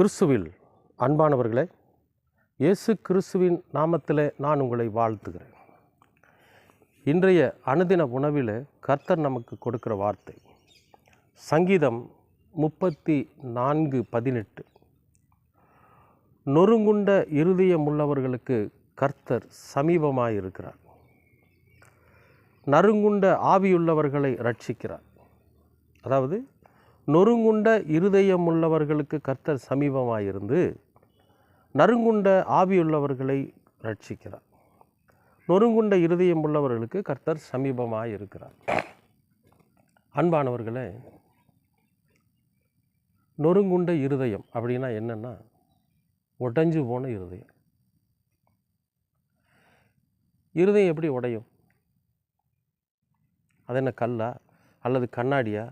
கிறிஸ்துவில் அன்பானவர்களே இயேசு கிறிஸ்துவின் நாமத்தில் நான் உங்களை வாழ்த்துகிறேன். இன்றைய அனுதின உணவில் கர்த்தர் நமக்கு கொடுக்கிற வார்த்தை சங்கீதம் முப்பத்தி நான்கு பதினெட்டு. நொறுங்குண்ட இருதயமுள்ளவர்களுக்கு கர்த்தர் சமீபமாயிருக்கிறார். நறுங்குண்ட ஆவியுள்ளவர்களை ரட்சிக்கிறார் அதாவது நொறுங்குண்ட இருதயமுள்ளவர்களுக்கு கர்த்தர் சமீபமாயிருந்து நறுங்குண்ட ஆவியுள்ளவர்களை ரட்சிக்கிறார். நொறுங்குண்ட இருதயம் உள்ளவர்களுக்கு கர்த்தர் சமீபமாக இருக்கிறார் அன்பானவர்களே நொறுங்குண்ட இருதயம் அப்படின்னா என்னென்னா உடைஞ்சு போன இருதயம். இருதயம் எப்படி உடையும்? அது என்ன கல்லா அல்லது கண்ணாடியா?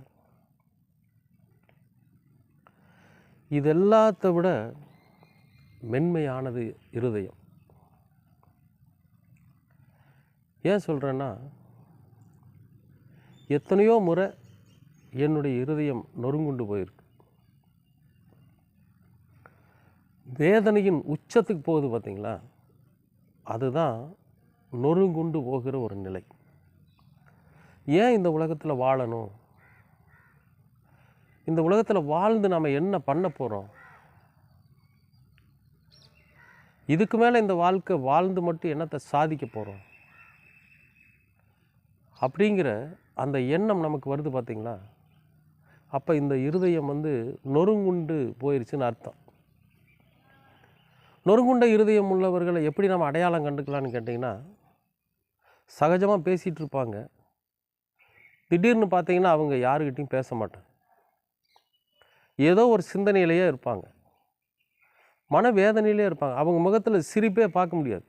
இது எல்லாத்த விட மென்மையானது இருதயம். ஏன் சொல்கிறேன்னா எத்தனையோ முறை என்னுடைய இருதயம் நொறுங்குண்டு போயிருக்கு. வேதனையின் உச்சத்துக்கு போகுது பார்த்தீங்களா அதுதான் நொறுங்குண்டு போகிற ஒரு நிலை. ஏன் இந்த உலகத்தில் வாழணும்? இந்த உலகத்தில் வாழ்ந்து நாம் என்ன பண்ண போகிறோம் இதுக்கு மேலே இந்த வாழ்க்கை வாழ்ந்து மட்டும் என்னத்தை சாதிக்க போகிறோம் அப்படிங்கிற அந்த எண்ணம் நமக்கு வருது பார்த்திங்களா அப்போ இந்த இருதயம் வந்து நொறுங்குண்டு போயிருச்சுன்னு அர்த்தம். நொறுங்குண்ட இருதயம் உள்ளவர்களை எப்படி நம்ம அடையாளம் கண்டுக்கலான்னு கேட்டிங்கன்னா சகஜமாக பேசிகிட்டு இருப்பாங்க. திடீர்னு பார்த்தீங்கன்னா அவங்க யாருக்கிட்டையும் பேச மாட்டாங்க. ஏதோ ஒரு சிந்தனையிலேயே இருப்பாங்க. மனவேதனையிலே இருப்பாங்க. அவங்க முகத்தில் சிரிப்பே பார்க்க முடியாது.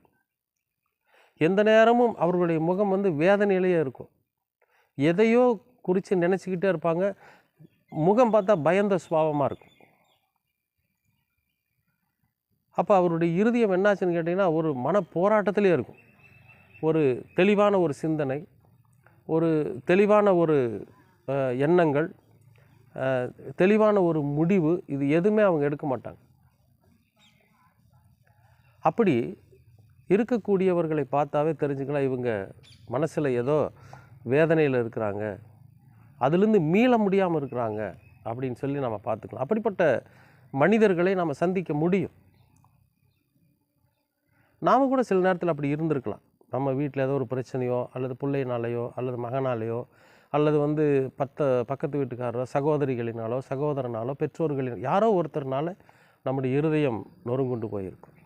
எந்த நேரமும் அவர்களுடைய முகம் வந்து வேதனையிலேயே இருக்கும். எதையோ குறித்து நினச்சிக்கிட்டே இருப்பாங்க. முகம் பார்த்தா பயந்த சுபாவமாக இருக்கும். அப்போ அவருடைய இறுதியம் என்னாச்சுன்னு கேட்டிங்கன்னா ஒரு மன போராட்டத்திலே இருக்கும். ஒரு தெளிவான ஒரு சிந்தனை ஒரு தெளிவான ஒரு எண்ணங்கள் தெளிவான ஒரு முடிவு இது எதுவுமே அவங்க எடுக்க மாட்டாங்க. அப்படி இருக்கக்கூடியவர்களை பார்த்தாவே தெரிஞ்சுக்கலாம் இவங்க மனசில் ஏதோ வேதனையில் இருக்கிறாங்க அதுலேருந்து மீள முடியாமல் இருக்கிறாங்க அப்படின்னு சொல்லி நம்ம பார்த்துக்கலாம். அப்படிப்பட்ட மனிதர்களை நம்ம சந்திக்க முடியும். நாம் கூட சில நேரத்தில் அப்படி இருந்திருக்கலாம். நம்ம வீட்டில் ஏதோ ஒரு பிரச்சனையோ அல்லது பிள்ளையினாலேயோ அல்லது மகனாலேயோ அல்லது வந்து பத்த பக்கத்து வீட்டுக்காரரோ சகோதரிகளினாலோ சகோதரனாலோ பெற்றோர்களின் யாரோ ஒருத்தர்னால நம்முடைய இருதயம் நொறுங்குண்டு போயிருக்கும்.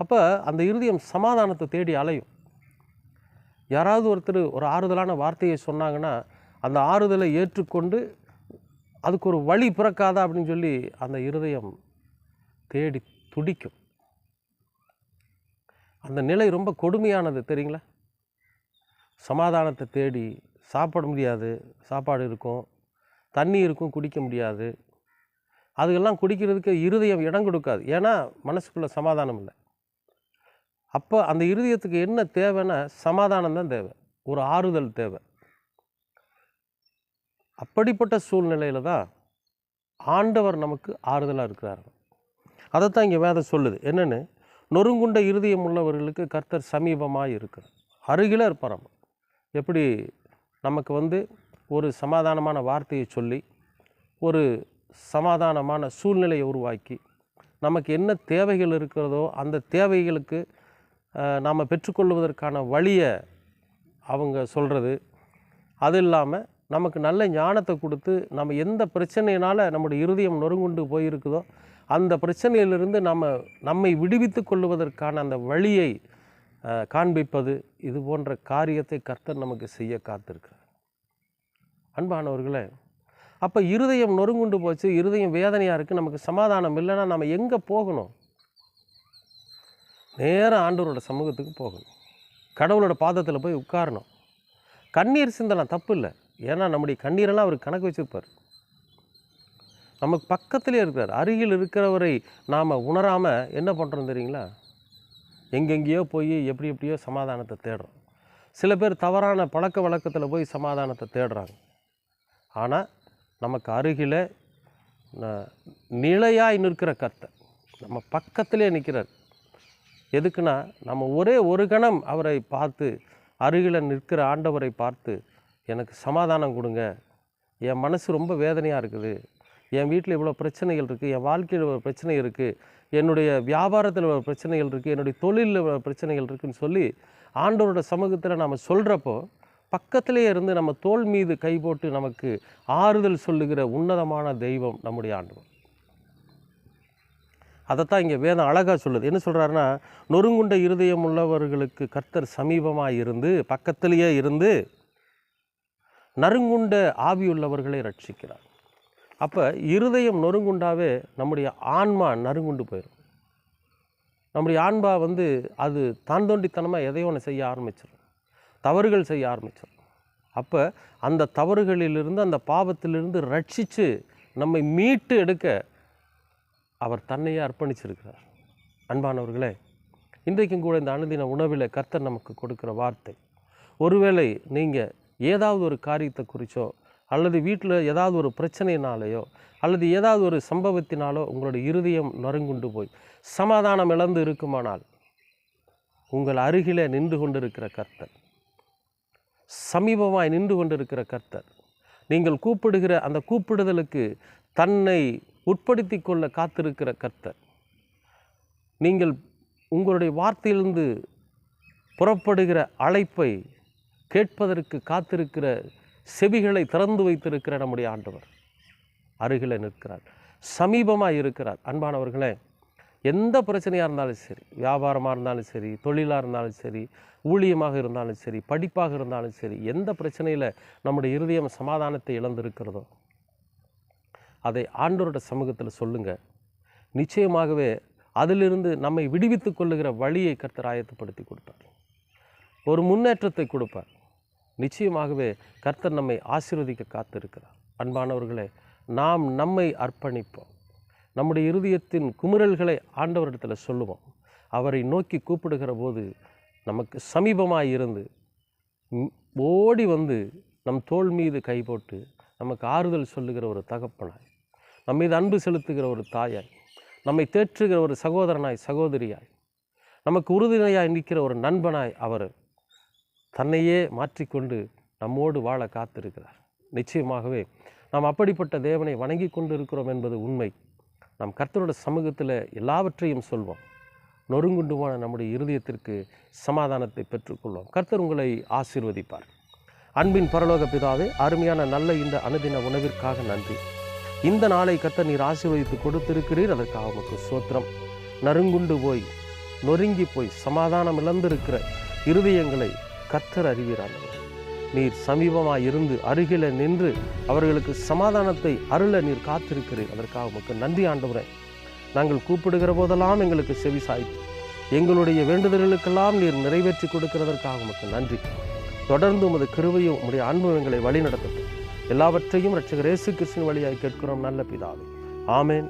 அப்போ அந்த இருதயம் சமாதானத்தை தேடி அலையும். யாராவது ஒருத்தர் ஒரு ஆறுதலான வார்த்தையை சொன்னாங்கன்னா அந்த ஆறுதலை ஏற்றுக்கொண்டு அதுக்கு ஒரு வழி பிறக்காதா அப்படின்னு சொல்லி அந்த இருதயம் தேடி துடிக்கும். அந்த நிலை ரொம்ப கொடுமையானது தெரியுங்களா? சமாதானத்தை தேடி சாப்பிட முடியாது சாப்பாடு இருக்கும் தண்ணி இருக்கும் குடிக்க முடியாது. அதுக்கெல்லாம் குடிக்கிறதுக்கு இருதயம் இடம் கொடுக்காது. ஏன்னா மனசுக்குள்ளே சமாதானம் இல்லை. அப்போ அந்த இருதயத்துக்கு என்ன தேவைன்னா சமாதானம் தான் தேவை. ஒரு ஆறுதல் தேவை. அப்படிப்பட்ட சூழ்நிலையில் தான் ஆண்டவர் நமக்கு ஆறுதலாக இருக்கிறார். அதைத்தான் இங்கே வேதம் சொல்லுது. என்னென்னு? நொறுங்குண்ட இருதயம் உள்ளவர்களுக்கு கர்த்தர் சமீபமாக இருக்கிறார். அருகில் இருப்பாராம். எப்படி நமக்கு வந்து ஒரு சமாதானமான வார்த்தையை சொல்லி ஒரு சமாதானமான சூழ்நிலையை உருவாக்கி நமக்கு என்ன தேவைகள் இருக்கிறதோ அந்த தேவைகளுக்கு நாம் பெற்றுக்கொள்வதற்கான வழியை அவங்க சொல்கிறது அது இல்லாமல் நமக்கு நல்ல ஞானத்தை கொடுத்து நம்ம எந்த பிரச்சனையினால் நம்முடைய இருதயம் நொறுங்குண்டு போயிருக்குதோ அந்த பிரச்சனையிலிருந்து நம்ம நம்மை விடுவித்து கொள்வதற்கான அந்த வழியை காண்பிப்பது இது போன்ற காரியத்தை கர்த்தர் நமக்கு செய்ய காத்திருக்கிறார். அன்பானவர்களே அப்போ இருதயம் நொறுங்குண்டு போச்சு இருதயம் வேதனையாக இருக்குது நமக்கு சமாதானம் இல்லைன்னா நம்ம எங்கே போகணும்? நேராக ஆண்டவரோட சமூகத்துக்கு போகணும். கடவுளோட பாதத்தில் போய் உட்காரணும். கண்ணீர் சிந்தலாம் தப்பு இல்லை. ஏன்னா நம்முடைய கண்ணீரெல்லாம் அவர் கணக்கு வச்சுருப்பார். நமக்கு பக்கத்திலே இருக்கிறார். அருகில் இருக்கிறவரை நாம் உணராமல் என்ன பண்ணுறோம் தெரியுங்களா? எங்கெங்கேயோ போய் எப்படி எப்படியோ சமாதானத்தை தேடுறோம். சில பேர் தவறான பழக்க வழக்கத்தில் போய் சமாதானத்தை தேடுறாங்க. ஆனால் நமக்கு அருகில் நிலையாய் நிற்கிற கர்த்தர் நம்ம பக்கத்திலே நிற்கிறார் எதுக்குன்னா நம்ம ஒரே ஒரு கணம் அவரை பார்த்து அருகில் நிற்கிற ஆண்டவரை பார்த்து எனக்கு சமாதானம் கொடுங்க. என் மனசு ரொம்ப வேதனையாக இருக்குது. என் வீட்டில் இவ்வளோ பிரச்சனைகள் இருக்குது என் வாழ்க்கையில் இவ்வளோ பிரச்சனை இருக்குது என்னுடைய வியாபாரத்தில் இவ்வளோ பிரச்சனைகள் இருக்குது என்னுடைய தொழிலில் இவ்வளோ பிரச்சனைகள் இருக்குதுன்னு சொல்லி ஆண்டவரோட சமூகத்தில் நாம் சொல்கிறப்போ பக்கத்திலே இருந்து நம்ம தோல் மீது கை போட்டு நமக்கு ஆறுதல் சொல்லுகிற உன்னதமான தெய்வம் நம்முடைய ஆண்டவர். அதைத்தான் இங்கே வேதம் அழகாக சொல்லுது. என்ன சொல்கிறாருன்னா நொறுங்குண்ட இருதயம் உள்ளவர்களுக்கு கர்த்தர் சமீபமாக இருந்து பக்கத்திலேயே இருந்து நறுங்குண்ட ஆவியுள்ளவர்களை ரட்சிக்கிறார். அப்போ இருதயம் நொறுங்குண்டாவே நம்முடைய ஆன்மா நறுங்குண்டு போயிடும் நம்முடைய ஆன்மா வந்து அது தான் தோண்டித்தனமாக எதையோ ஒன்று செய்ய ஆரம்பிச்சிடும் தவறுகள் செய்ய ஆரம்பிச்சிடும் அப்போ அந்த தவறுகளிலிருந்து அந்த பாவத்திலிருந்து ரட்சித்து நம்மை மீட்டு எடுக்க அவர் தன்னையே அர்ப்பணிச்சிருக்கிறார். அன்பானவர்களே இன்றைக்கும் கூட இந்த அனுதின உணவில் கர்த்தர் நமக்கு கொடுக்குற வார்த்தை ஒருவேளை நீங்கள் ஏதாவது ஒரு காரியத்தை குறித்தோ அல்லது வீட்டில் ஏதாவது ஒரு பிரச்சனையினாலேயோ அல்லது ஏதாவது ஒரு சம்பவத்தினாலோ உங்களுடைய இருதயம் நறுங்குண்டு போய் சமாதானம் இழந்து இருக்குமானால் உங்கள் அருகிலே நின்று கொண்டிருக்கிற கர்த்தர். சமீபமாய் நின்று கொண்டிருக்கிற கர்த்தர். நீங்கள் கூப்பிடுகிற அந்த கூப்பிடுதலுக்கு தன்னை உட்படுத்தி கொள்ள காத்திருக்கிற கர்த்தர். நீங்கள் உங்களுடைய வார்த்தையிலிருந்து புறப்படுகிற அழைப்பை கேட்பதற்கு காத்திருக்கிற செவிகளை திறந்து வைத்திருக்கிற நம்முடைய ஆண்டவர். அருகில் நிற்கிறார். சமீபமாக இருக்கிறார். அன்பானவர்களே எந்த பிரச்சனையாக இருந்தாலும் சரி வியாபாரமாக இருந்தாலும் சரி தொழிலாக இருந்தாலும் சரி ஊழியமாக இருந்தாலும் சரி படிப்பாக இருந்தாலும் சரி எந்த பிரச்சனையில் நம்முடைய இருதயம் சமாதானத்தை இழந்திருக்கிறதோ அதை ஆண்டோரோட சமூகத்தில் சொல்லுங்கள் நிச்சயமாகவே அதிலிருந்து நம்மை விடுவித்துக் கொள்ளுகிற வழியை கர்த்தர் ஆயத்தப்படுத்தி கொடுப்பார். ஒரு முன்னேற்றத்தை கொடுப்பார். நிச்சயமாகவே கர்த்தர் நம்மை ஆசீர்வதிக்க காத்திருக்கிறார். அன்பானவர்களே நாம் நம்மை அர்ப்பணிப்போம். நம்முடைய இருதயத்தின் குமுறல்களை ஆண்டவரிடத்தில் சொல்லுவோம். அவரை நோக்கி கூப்பிடுகிற போது நமக்கு சமீபமாக இருந்து ஓடி வந்து நம் தோள் மீது கை போட்டு நமக்கு ஆறுதல் சொல்லுகிற ஒரு தகப்பனாய் நம் மீது அன்பு செலுத்துகிற ஒரு தாயாய் நம்மை தேற்றுகிற ஒரு சகோதரனாய் சகோதரியாய் நமக்கு உறுதுணையாய் நிற்கிற ஒரு நண்பனாய் அவர் தன்னையே மாற்றிக்கொண்டு நம்மோடு வாழ காத்திருக்கிறார். நிச்சயமாகவே நாம் அப்படிப்பட்ட தேவனை வணங்கி கொண்டு இருக்கிறோம் என்பது உண்மை. நாம் கர்த்தரோட சமூகத்தில் எல்லாவற்றையும் சொல்வோம். நொறுங்குண்டுமான நம்முடைய இருதயத்திற்கு சமாதானத்தை பெற்றுக்கொள்வோம். கர்த்தர் உங்களை ஆசீர்வதிப்பார். அன்பின் பரலோக பிதாவே அருமையான நல்ல இந்த அனுதின உணவிற்காக நன்றி. இந்த நாளை கர்த்தர் நீர் ஆசீர்வதித்து கொடுத்திருக்கிறீர். அதற்காக உமக்கு சோத்திரம் நறுங்குண்டு போய் நொறுங்கி போய் சமாதானம் இழந்திருக்கிற இருதயங்களை கர்த்தர் அறிவீரானவர் நீர் சமீபமாக இருந்து அருகில நின்று அவர்களுக்கு சமாதானத்தை அருள நீர் காத்திருக்கிறீர். அதற்காக உமக்கு நன்றி ஆண்டவரே. நாங்கள் கூப்பிடுகிற போதெல்லாம் எங்களுக்கு செவி சாய்த்து எங்களுடைய வேண்டுதல்களுக்கெல்லாம் நீர் நிறைவேற்றி கொடுக்கிறதற்காக உமக்கு நன்றி. தொடர்ந்து உமது கிருவையும் உம்முடைய அன்பு எங்களை வழி எல்லாவற்றையும் ரட்சகர் இயேசு கிருஷ்ணன் வழியாக கேட்கிறோம் நல்ல பிதாவே. ஆமேன்.